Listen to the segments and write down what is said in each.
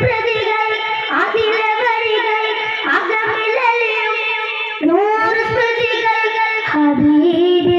പ്രതികൾ അതിലെ വരികൾ അകമിലലിയും നൂറ് സ്മൃതികൾ ഹബീബി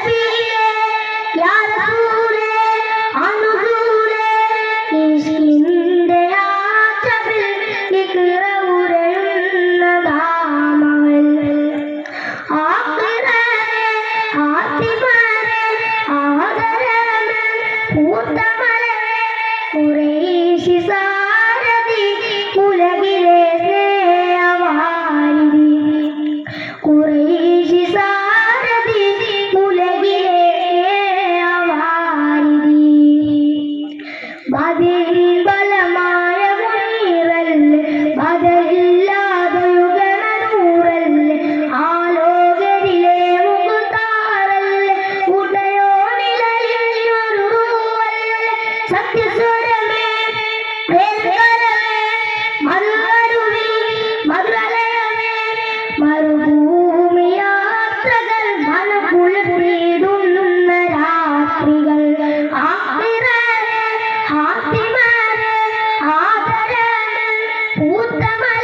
സത്യസൂരമേ മറുവരുവി മറുവലയമേ മറുഭൂമിയാത്രകൾ മനപ്പുഴപ്പിടുന്ന രാത്രികൾ. ആത്തിമാരെ ആദരാണ് പൂത്തമായി